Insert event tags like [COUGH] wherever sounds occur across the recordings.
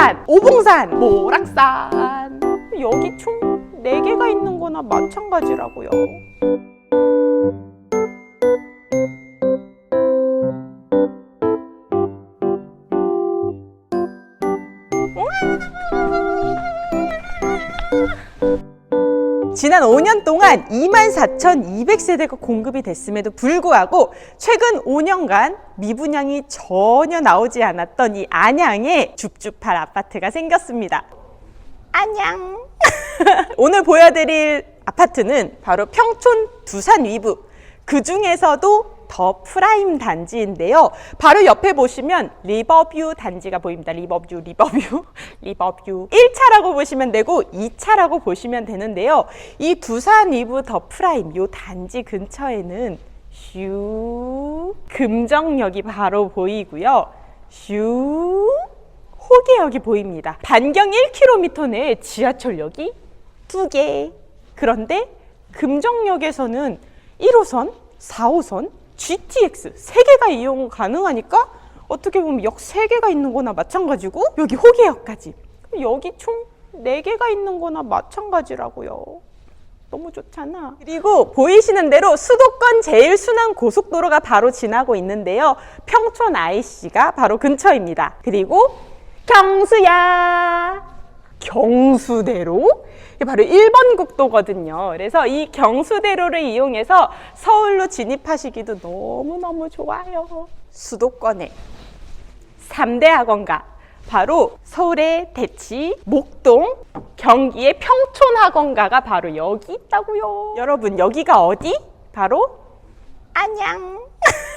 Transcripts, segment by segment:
수리산, 오봉산, 모락산. 여기 총 4개가 있는 거나 마찬가지라고요. 지난 5년 동안 24,200세대가 공급이 됐음에도 불구하고 최근 5년간 미분양이 전혀 나오지 않았던 이 안양에 줍줍할 아파트가 생겼습니다. 안녕. [LAUGHS] 오늘 보여드릴 아파트는 바로 평촌 두산 위브. 그 중에서도 더 프라임 단지인데요. 바로 옆에 보시면 리버뷰 단지가 보입니다. 리버뷰, 리버뷰, [LAUGHS] 리버뷰. 1차라고 보시면 되고 2차라고 보시면 되는데요. 이 두산 위브 더 프라임 요 단지 근처에는 슈 금정역이 바로 보이고요. 슈 호계역이 보입니다. 반경 1km 내에 지하철역이 두 개. 그런데 금정역에서는 1호선, 4호선, GTX 세 개가 이용 가능하니까 어떻게 보면 역 세 개가 있는 거나 마찬가지고 여기 호계역까지. 여기 총 네 개가 있는 거나 마찬가지라고요. 너무 좋잖아. 그리고 보이시는 대로 수도권 제일 순환 고속도로가 바로 지나고 있는데요. 평촌 IC가 바로 근처입니다. 그리고 경수야. 경수대로? 이게 바로 1번 국도거든요. 그래서 이 경수대로를 이용해서 서울로 진입하시기도 너무너무 좋아요. 수도권에 3대 학원가 바로 서울의 대치, 목동, 경기의 평촌 학원가가 바로 여기 있다고요. 여러분 여기가 어디? 바로 안양.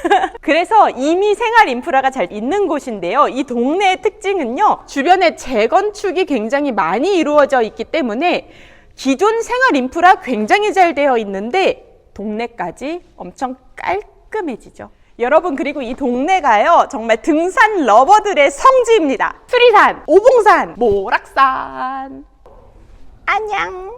[LAUGHS] 그래서 이미 생활 인프라가 잘 있는 곳인데요. 이 동네의 특징은요. 주변에 재건축이 굉장히 많이 이루어져 있기 때문에 기존 생활 인프라 굉장히 잘 되어 있는데 동네까지 엄청 깔끔해지죠. 여러분 그리고 이 동네가요 정말 등산 러버들의 성지입니다. 수리산, 오봉산, 모락산. 안녕.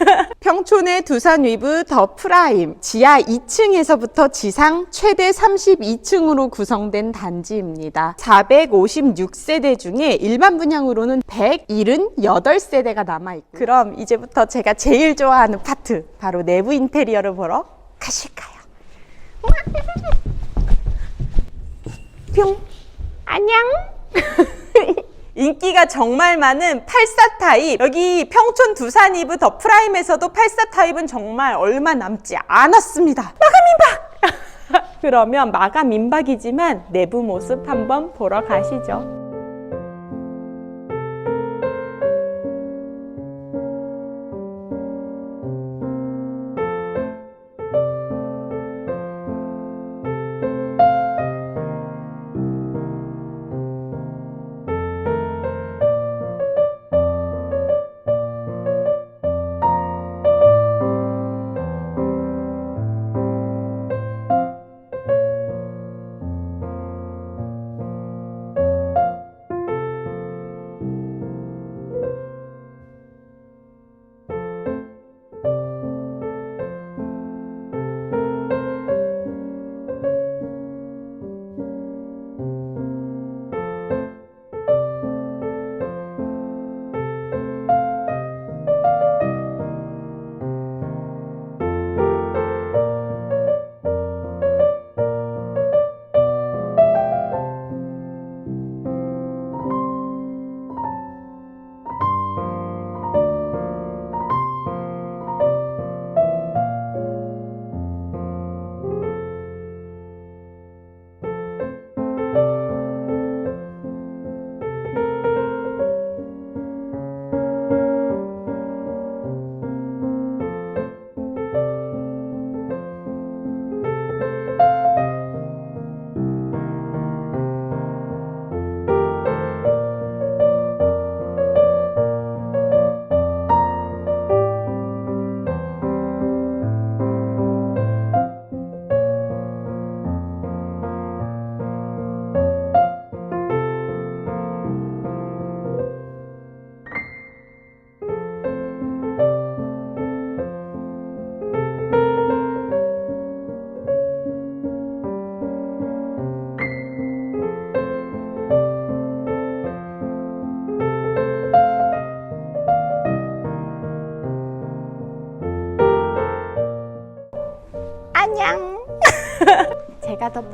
[LAUGHS] 평촌의 두산 위브 더 프라임 지하 2층에서부터 지상 최대 32층으로 구성된 단지입니다. 456세대 중에 일반 분양으로는 178세대가 남아 있고 그럼 이제부터 제가 제일 좋아하는 파트 바로 내부 인테리어를 보러 가실까요? [LAUGHS] 뿅 안녕. [LAUGHS] 인기가 정말 많은 84 타입. 여기 평촌 두산 이브 더 프라임에서도 84 타입은 정말 얼마 남지 않았습니다. 마감 임박! [LAUGHS] 그러면 마감 임박이지만 내부 모습 한번 보러 가시죠.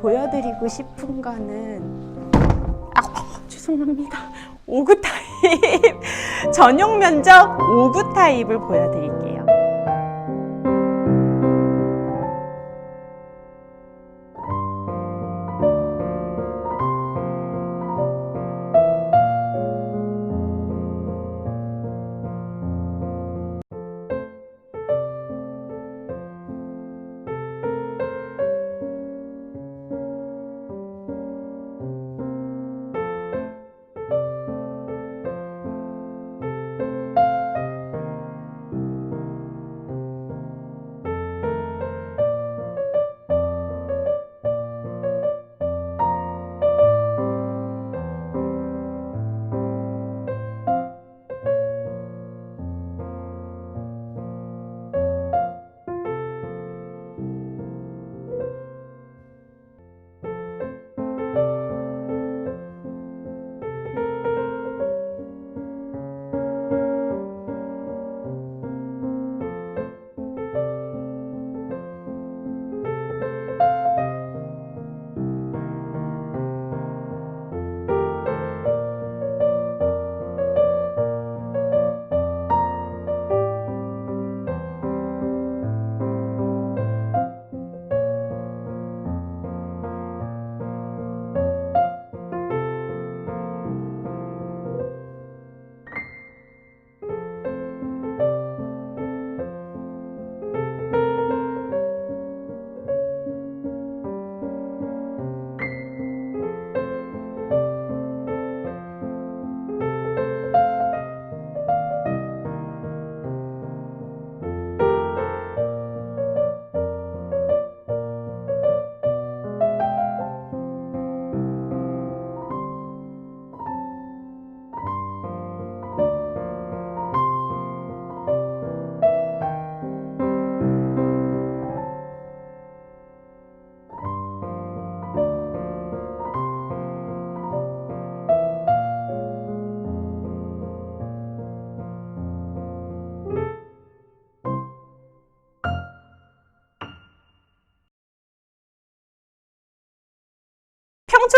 보여드리고 싶은 거는 아 죄송합니다. 5구 타입 [LAUGHS] 전용 면적 5구 타입을 보여드릴게요.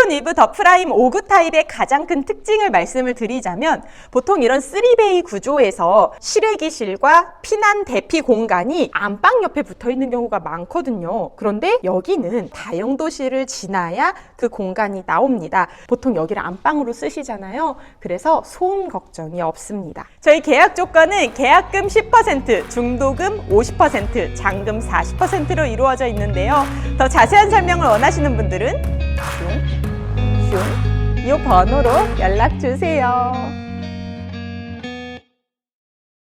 평촌 이브 더 프라임 5구 타입의 가장 큰 특징을 말씀을 드리자면 보통 이런 3베이 구조에서 실외기실과 피난 대피 공간이 안방 옆에 붙어 있는 경우가 많거든요. 그런데 여기는 다용도실을 지나야 그 공간이 나옵니다. 보통 여기를 안방으로 쓰시잖아요. 그래서 소음 걱정이 없습니다. 저희 계약 조건은 계약금 10%, 중도금 50%, 잔금 40%로 이루어져 있는데요. 더 자세한 설명을 원하시는 분들은 이 번호로 연락 주세요.